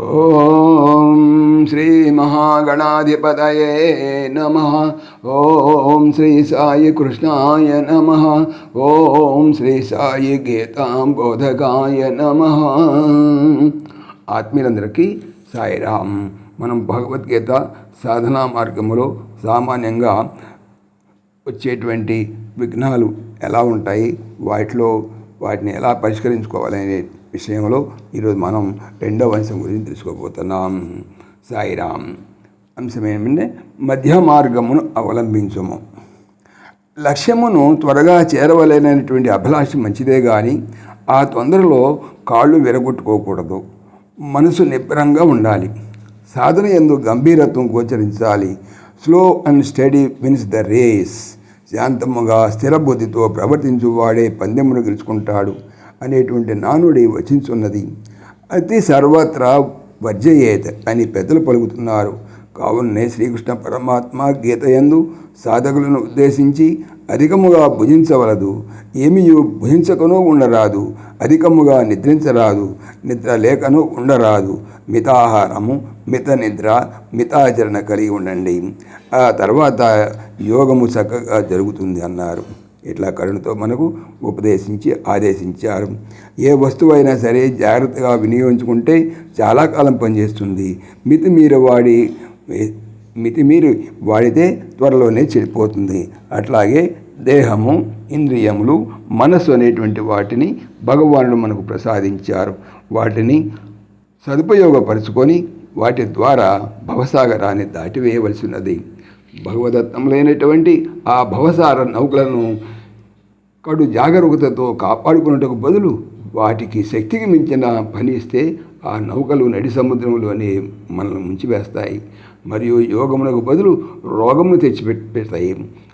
ఓం శ్రీ మహాగణాధిపతయే నమ. ఓం శ్రీ సాయి కృష్ణాయ నమ. ఓం శ్రీ సాయి గీతాంబోధకాయ నమ. ఆత్మీయులందరికీ సాయిరామ్. మనం భగవద్గీత సాధనా మార్గంలో సామాన్యంగా వచ్చేటువంటి విఘ్నాలు ఎలా ఉంటాయి? వాటిలో వాటిని ఎలా పరిష్కరించుకోవాలనే విషయంలో ఈరోజు మనం రెండవ అంశం గురించి తెలుసుకోబోతున్నాం. సాయిరాం. అంశం ఏమంటే మధ్య మార్గమును అవలంబించము. లక్ష్యమును త్వరగా చేరవలేనటువంటి అభిలాష మంచిదే కానీ ఆ తొందరలో కాళ్ళు విరగొట్టుకోకూడదు. మనసు నిబ్బరంగా ఉండాలి. సాధన ఎందు గంభీరత్వం గోచరించాలి. Slow and steady wins the race శాంతముగా స్థిరబుద్ధితో ప్రవర్తించువాడే పందెమును గెలుచుకుంటాడు. అనేటువంటి నానుడి వచించున్నది. అతి సర్వత్రా వర్జయేత్ అని పెద్దలు పలుకుతున్నారు. కావునే శ్రీకృష్ణ పరమాత్మ గీతయందు సాధకులను ఉద్దేశించి అధికముగా భుజించవలదు. ఏమియు భుజించకనూ ఉండరాదు. అధికముగా నిద్రించరాదు. నిద్ర లేకను ఉండరాదు. మితాహారము మిత నిద్ర మితాచరణ కలిగి ఉండండి. ఆ తర్వాత యోగము చక్కగా జరుగుతుంది అన్నారు. ఇట్లా కరుణతో మనకు ఉపదేశించి ఆదేశించారు. ఏ వస్తువైనా సరే జాగ్రత్తగా వినియోగించుకుంటే చాలా కాలం పనిచేస్తుంది. మితిమీర వాడి మితిమీరి వాడితే త్వరలోనే చెడిపోతుంది. అట్లాగే దేహము ఇంద్రియములు మనస్సు అనేటువంటి వాటిని భగవానుడు మనకు ప్రసాదించారు. వాటిని సదుపయోగపరుచుకొని వాటి ద్వారా భవసాగరాన్ని దాటివేయవలసినది భగవదత్తములైనటువంటి ఆ భవసార నౌకలను కడు జాగరూకతతో కాపాడుకున్నట్టుకు బదులు వాటికి శక్తికి మించిన పని ఇస్తే ఆ నౌకలు నడి సముద్రంలోనే మనల్ని ముంచివేస్తాయి. మరియు యోగమునకు బదులు రోగమును తెచ్చిపెడతాయి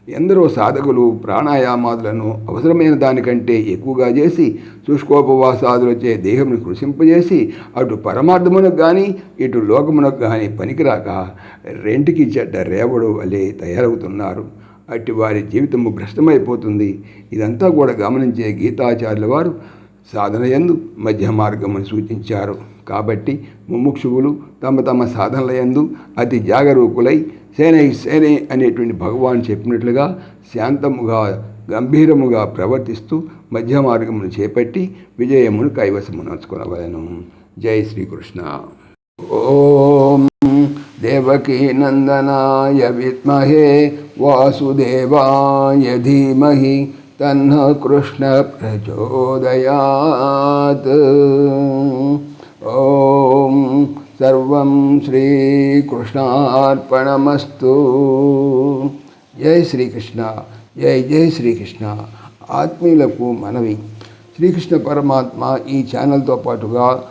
ఎందరో సాధకులు ప్రాణాయామాదులను అవసరమైన దానికంటే ఎక్కువగా చేసి శుష్కోపవాసాదులచే దేహమును కృషింపజేసి అటు పరమార్థమునకు కానీ ఇటు లోకమునకు కానీ పనికిరాక రెంటికి చెడ్డ రేవడు వలె తయారవుతున్నారు. అట్టి వారి జీవితము భ్రష్టమైపోతుంది. ఇదంతా కూడా గమనించే గీతాచార్యుల వారు సాధన ఎందు మధ్య మార్గమును సూచించారు. కాబట్టి ముముక్షువులు తమ తమ సాధనల ఎందు అతి జాగరూకులై సేనై సేనే అనేటువంటి భగవాన్ చెప్పినట్లుగా శాంతముగా గంభీరముగా ప్రవర్తిస్తూ మధ్య మార్గమును చేపట్టి విజయమును కైవసమునర్చుకునవలను జై శ్రీకృష్ణ ఓం దేవకీ నందనాయ విద్మహే వాసుదేవాయ ధీమహి తన్న కృష్ణ ప్రచోదయాత్ ఓం సర్వం శ్రీకృష్ణార్పణమస్తు జై శ్రీకృష్ణ జై జై శ్రీకృష్ణ ఆత్మీయులకు మనవి శ్రీకృష్ణ పరమాత్మ ఈ ఛానల్తో పాటుగా